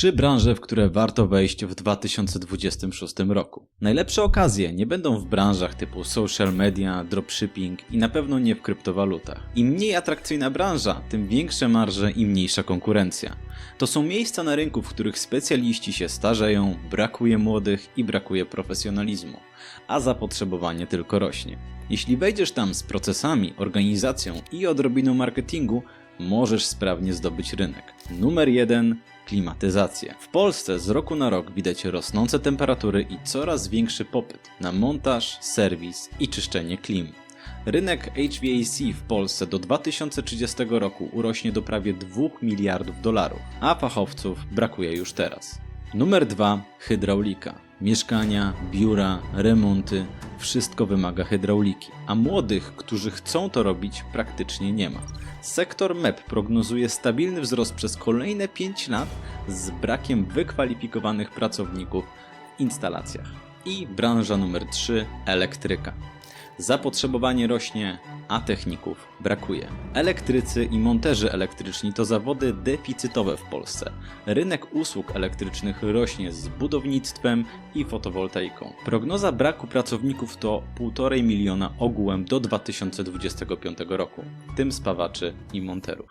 Trzy branże, w które warto wejść w 2026 roku. Najlepsze okazje nie będą w branżach typu social media, dropshipping i na pewno nie w kryptowalutach. Im mniej atrakcyjna branża, tym większe marże i mniejsza konkurencja. To są miejsca na rynku, w których specjaliści się starzeją, brakuje młodych i brakuje profesjonalizmu, a zapotrzebowanie tylko rośnie. Jeśli wejdziesz tam z procesami, organizacją i odrobiną marketingu, możesz sprawnie zdobyć rynek. Numer 1 klimatyzację. W Polsce z roku na rok widać rosnące temperatury i coraz większy popyt na montaż, serwis i czyszczenie klim. Rynek HVAC w Polsce do 2030 roku urośnie do prawie 2 miliardów dolarów, a fachowców brakuje już teraz. Numer 2 hydraulika. Mieszkania, biura, remonty wszystko wymaga hydrauliki, a młodych, którzy chcą to robić, praktycznie nie ma. Sektor MEP prognozuje stabilny wzrost przez kolejne 5 lat z brakiem wykwalifikowanych pracowników w instalacjach. I branża numer 3 elektryka. Zapotrzebowanie rośnie, a techników brakuje. Elektrycy i monterzy elektryczni to zawody deficytowe w Polsce. Rynek usług elektrycznych rośnie z budownictwem i fotowoltaiką. Prognoza braku pracowników to 1,5 miliona ogółem do 2025 roku, w tym spawaczy i monterów.